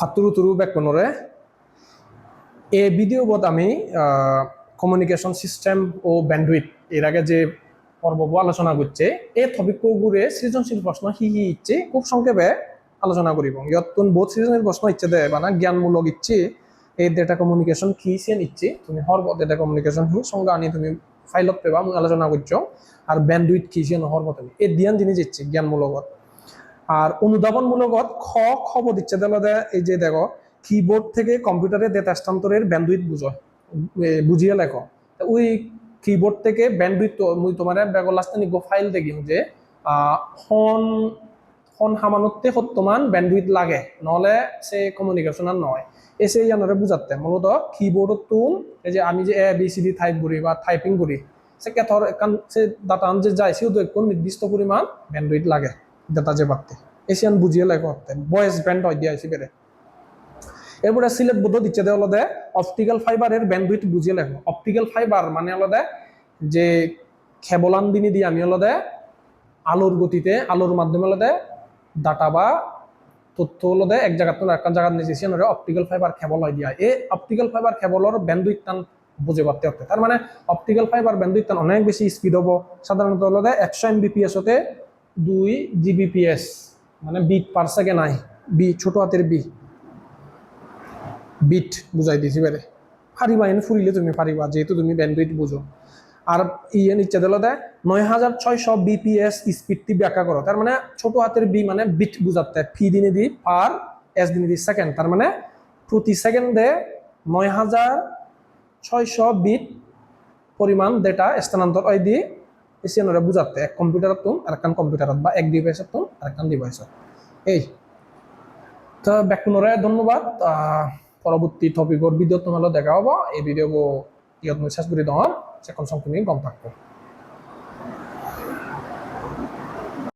ফাতুরু তুরু ব্যাকরণরে এই ভিডিও বোধ আমি কমিউনিকেশন সিস্টেম ও ব্যান্ডউইথ এর আগে যে পর্ব আলোচনা করছে এই টপিকগুলোরে সৃজনশীল প্রশ্ন হি হি ইচ্ছে, খুব সংক্ষেপে আলোচনা করিব। ইয়ত কোন বহুত সৃজনশীল প্রশ্ন ইচ্ছে দেয় মানে জ্ঞানমূলক ইচ্ছে এই ডেটা কমিউনিকেশন কি সেন ইচ্ছে। তুমি হর ডেটা কমিউনিকেশন হি সংজ্ঞা আনি তুমি ফাইলত পেবা, মই আলোচনা করছ। আর ব্যান্ডউইথ কি সেন হর তুমি। এই দিয়ান জিনিস ইচ্ছে, জ্ঞানমূলকত। আর অনুধাবনমূলকত খ খব দিচ্ছে। তাহলে এই যে দেখো কিবোর্ড থেকে কম্পিউটারে ডেটা স্থানান্তরের ব্যান্ডউইথ বুঝো বুঝিয়ে লেখো। তা ওই কিবোর্ড থেকে ব্যান্ডউইথ মুই তোমার বেগল লাস্ট নিগো ফাইল দেখিম যে হন হন হামানতে সত্যমান ব্যান্ডউইথ লাগে, নহলে সে কমিউনিকেশন আর নয় এসে ইয়ানরে বুঝাতে মূলত কিবোর্ডত তুন এই যে আমি যে A B C D type করি বা টাইপিং করি, সে কেথর একান সে ডাটা যে যায়, সেও কোন নির্দিষ্ট পরিমাণ ব্যান্ডউইথ লাগে। ডাটা যে বাড়তে এসিয়ান বুঝিয়ে লাগে করতে বয়েস ব্যান্ড হয় দিয়া বেড়ে এরপরে সিলেট বোধ দিচ্ছে দেওয়া হলো অপটিক্যাল ফাইবারের ব্যান্ডউইথ বুঝিয়ে লেখো অপটিক্যাল ফাইবার মানে হলো দে যে খেবলান দিনে দিয়ে আমি হলো দে আলোর গতিতে, আলোর মাধ্যমে হলো দে ডাটা বা তথ্য হলো দে এক জায়গা থেকে একটা জায়গা নিয়েছি সেখানে অপটিক্যাল ফাইবার খেবল হয় দিয়া। এই অপটিক্যাল ফাইবার খেবলর ব্যান্ডউইথ টান বুঝে পারতে হতে তার মানে অপটিক্যাল ফাইবার ব্যান্ডউইথ টান অনেক বেশি স্পিড হব। সাধারণত হলো দে একশো এমবিপিএস হতে দুই জিবিপিএস মানে bit per second I B ছোট হাতের বি বিট বুঝাই দিছি বেড়ে পারিবা এনে ফুরিলে তুমি পারিবা যেহেতু তুমি ব্যান্ডউইথ বুঝো। আর ইয়ে নিচ্ছে দিল দেয় নয় হাজার ছয়শো বিপিএস স্পিডটি ব্যাখ্যা করো। তার মানে ছোট হাতের বি মানে বিট বুঝাতে ফি দিনে দি পার এস দিনে দি সেকেন্ড তার মানে প্রতি সেকেন্ডে নয় হাজার ছয়শো বিট পরিমাণ ডেটা স্থানান্তর হয় দি এসিয়ানরে বুঝাতে এক কম্পিউটারত তুম আর একখান কম্পিউটারত বা এক ডিভাইসত তুম আর একখান ডিভাইসত এই। তো ব্যাকুণরে ধন্যবাদ। পরবর্তী টপিকর ভিডিও তোমালো দেখা হ'ব। এই ভিডিও ইয়াত মই শেষ কৰি দিওঁ চেকন তুমি গম পাব